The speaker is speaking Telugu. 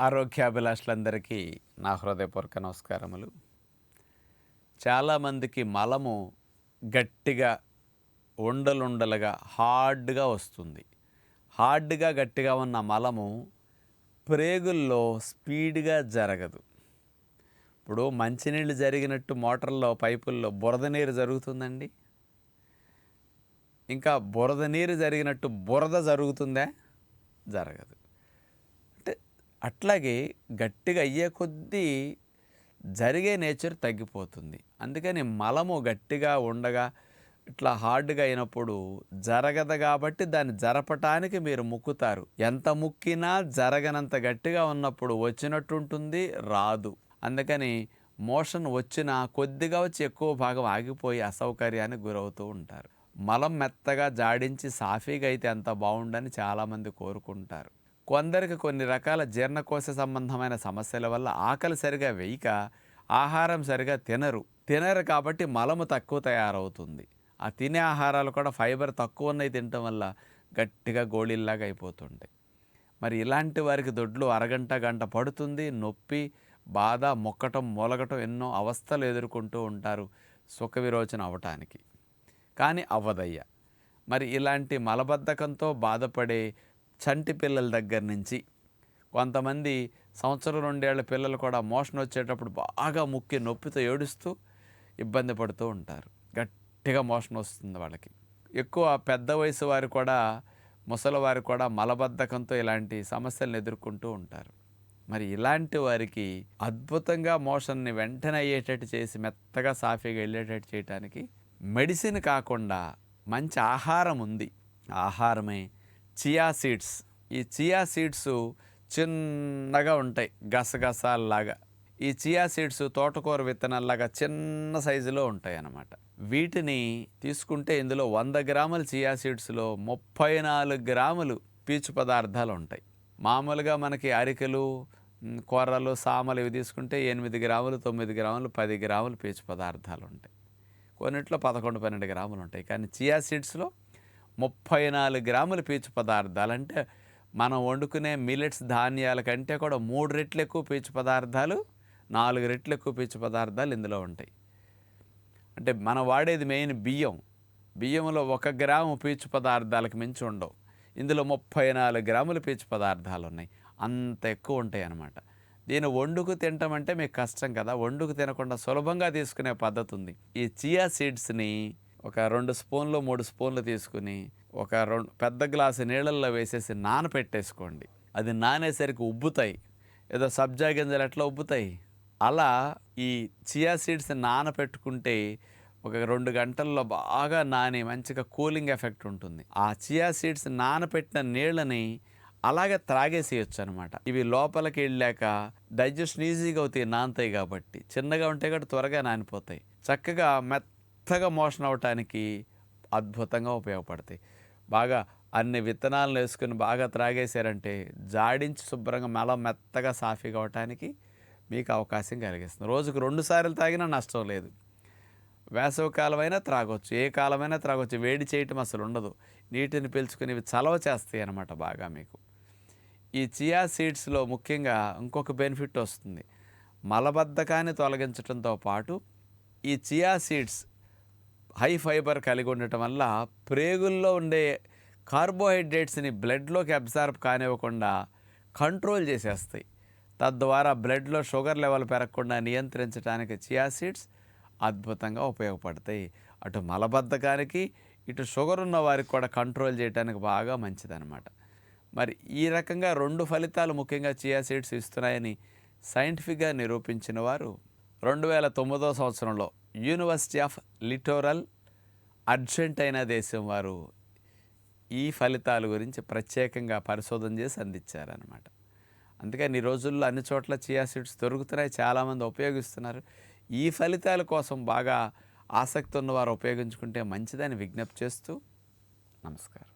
ఆరోగ్యాభిలాషులందరికీ నా హృదయపూర్వక నమస్కారములు. చాలామందికి మలము గట్టిగా ఉండలుండలుగా హార్డ్గా వస్తుంది. హార్డ్గా గట్టిగా ఉన్న మలము ప్రేగుల్లో స్పీడ్గా జరగదు. ఇప్పుడు మంచినీళ్ళు జరిగినట్టు మోటార్లో పైపుల్లో బురద నీరు జరుగుతుందండి? ఇంకా బురద నీరు జరిగినట్టు బురద జరుగుతుందా? జరగదు. అట్లాగే గట్టిగా అయ్యే కొద్దీ జరిగే నేచర్ తగ్గిపోతుంది. అందుకని మలము గట్టిగా ఉండగా ఇట్లా హార్డ్గా అయినప్పుడు జరగదు కాబట్టి దాన్ని జరపటానికి మీరు ముక్కుతారు. ఎంత ముక్కినా జరగనంత గట్టిగా ఉన్నప్పుడు వచ్చినట్టు ఉంటుంది రాదు. అందుకని మోషన్ వచ్చినా కొద్దిగా వచ్చి ఎక్కువ భాగం ఆగిపోయి అసౌకర్యానికి గురవుతూ ఉంటారు. మలం మెత్తగా జాడించి సాఫీగా అయితే ఎంత బాగుండని చాలామంది కోరుకుంటారు. కొందరికి కొన్ని రకాల జీర్ణకోశ సంబంధమైన సమస్యల వల్ల ఆకలి సరిగా వేయక ఆహారం సరిగా తినరు. తినరు కాబట్టి మలము తక్కువ తయారవుతుంది. ఆ తినే ఆహారాలు కూడా ఫైబర్ తక్కువ ఉన్నాయి తినటం వల్ల గట్టిగా గోళీల్లాగా అయిపోతుంటాయి. మరి ఇలాంటి వారికి దొడ్లు అరగంట గంట పడుతుంది. నొప్పి బాధ మొక్కటం మూలగటం ఎన్నో అవస్థలు ఎదుర్కొంటూ ఉంటారు సుఖ విరోచన అవటానికి. కానీ అవ్వదయ్య మరి ఇలాంటి మలబద్ధకంతో బాధపడే చంటి పిల్లల దగ్గర నుంచి కొంతమంది సంవత్సరం రెండేళ్ళ పిల్లలు కూడా మోషన్ వచ్చేటప్పుడు బాగా ముక్కి నొప్పితో ఏడుస్తూ ఇబ్బంది పడుతూ ఉంటారు. గట్టిగా మోషన్ వస్తుంది వాళ్ళకి. ఎక్కువ పెద్ద వయసు వారు కూడా ముసలివారు కూడా మలబద్ధకంతో ఇలాంటి సమస్యలను ఎదుర్కొంటూ ఉంటారు. మరి ఇలాంటి వారికి అద్భుతంగా మోషన్ని వెంటనే అయ్యేటట్టు చేసి మెత్తగా సాఫీగా వెళ్ళేటట్టు చేయడానికి మెడిసిన్ కాకుండా మంచి ఆహారం ఉంది. ఆహారమే చియా సీడ్స్. ఈ చియా సీడ్స్ చిన్నగా ఉంటాయి గసగసాల్లాగా. ఈ చియా సీడ్స్ తోటకూర విత్తనాల్లాగా చిన్న సైజులో ఉంటాయి అన్నమాట వీటిని తీసుకుంటే ఇందులో వంద గ్రాముల చియా సీడ్స్లో ముప్పై నాలుగు గ్రాములు పీచు పదార్థాలు ఉంటాయి. మామూలుగా మనకి అరికెలు కూరలు సామలు ఇవి తీసుకుంటే ఎనిమిది గ్రాములు తొమ్మిది గ్రాములు పది గ్రాములు పీచు పదార్థాలు ఉంటాయి. కొన్నిట్లో పదకొండు పన్నెండు గ్రాములు ఉంటాయి. కానీ చియా సీడ్స్లో ముప్పై నాలుగు గ్రాముల పీచు పదార్థాలు అంటే మనం వండుకునే మిల్లెట్స్ ధాన్యాల కంటే కూడా మూడు రెట్లు ఎక్కువ పీచు పదార్థాలు నాలుగు రెట్లు ఎక్కువ పీచు పదార్థాలు ఇందులో ఉంటాయి. అంటే మనం వాడేది మెయిన్ బియ్యం. బియ్యంలో ఒక గ్రాము పీచు పదార్థాలకు మించి ఉండవు. ఇందులో ముప్పై నాలుగు గ్రాముల పీచు పదార్థాలు ఉన్నాయి. అంత ఎక్కువ ఉంటాయి అన్నమాట. దీన్ని వండుకు తినటం అంటే మీకు కష్టం కదా. వండుకు తినకుండా సులభంగా తీసుకునే పద్ధతి ఉంది. ఈ చియా సీడ్స్ని ఒక రెండు స్పూన్లు మూడు స్పూన్లు తీసుకుని ఒక రెండు పెద్ద గ్లాసు నీళ్ళల్లో వేసేసి నానపెట్టేసుకోండి. అది నానేసరికి ఉబ్బుతాయి. ఏదో సబ్జా గింజలు ఎట్లా ఉబ్బుతాయి? అలా ఈ చియా సీడ్స్ నానపెట్టుకుంటే ఒక రెండు గంటల్లో బాగా నాని మంచిగా కూలింగ్ ఎఫెక్ట్ ఉంటుంది. ఆ చియా సీడ్స్ నానపెట్టిన నీళ్ళని అలాగే త్రాగేసేయచ్చు అనమాట ఇవి లోపలికి వెళ్ళాక డైజెషన్ ఈజీగా అవుతాయి నానతాయి కాబట్టి. చిన్నగా ఉంటే కాబట్టి త్వరగా నానిపోతాయి. చక్కగా మెత్త మెత్తగా మోషన్ అవటానికి అద్భుతంగా ఉపయోగపడతాయి. బాగా అన్ని విత్తనాలను వేసుకుని బాగా త్రాగేశారంటే జాడించి శుభ్రంగా మల మెత్తగా సాఫీగా అవటానికి మీకు అవకాశం కలిగిస్తుంది. రోజుకు రెండు సార్లు తాగినా నష్టం లేదు. వేసవి కాలమైనా త్రాగొచ్చు ఏ కాలమైనా త్రాగొచ్చు వేడి చేయటం అసలు ఉండదు. నీటిని పీల్చుకుని ఇవి చలవ చేస్తాయి అన్నమాట బాగా మీకు. ఈ చియా సీడ్స్లో ముఖ్యంగా ఇంకొక బెనిఫిట్ వస్తుంది. మలబద్ధకాన్ని తొలగించడంతో పాటు ఈ చియా సీడ్స్ హై ఫైబర్ కలిగి ఉండటం వల్ల ప్రేగుల్లో ఉండే కార్బోహైడ్రేట్స్ని బ్లడ్లోకి అబ్జార్బ్ కానివ్వకుండా కంట్రోల్ చేసేస్తాయి. తద్వారా బ్లడ్లో షుగర్ లెవెల్ పెరగకుండా నియంత్రించడానికి చియా సీడ్స్ అద్భుతంగా ఉపయోగపడతాయి. అటు మలబద్ధకానికి ఇటు షుగర్ ఉన్న వారికి కూడా కంట్రోల్ చేయడానికి బాగా మంచిదన్నమాట. మరి ఈ రకంగా రెండు ఫలితాలు ముఖ్యంగా చియా సీడ్స్ ఇస్తున్నాయని సైంటిఫిక్గా నిరూపించిన వారు రెండు వేల తొమ్మిదో సంవత్సరంలో యూనివర్సిటీ ఆఫ్ లిటోరల్ అర్జెంటైనా దేశం వారు ఈ ఫలితాల గురించి ప్రత్యేకంగా పరిశోధన చేసి అందించారనమాట అందుకని ఈ రోజుల్లో అన్ని చోట్ల చియా సీడ్స్ దొరుకుతున్నాయి చాలామంది ఉపయోగిస్తున్నారు. ఈ ఫలితాల కోసం బాగా ఆసక్తి ఉన్నవారు ఉపయోగించుకుంటే మంచిదని విజ్ఞప్తి చేస్తూ నమస్కారం.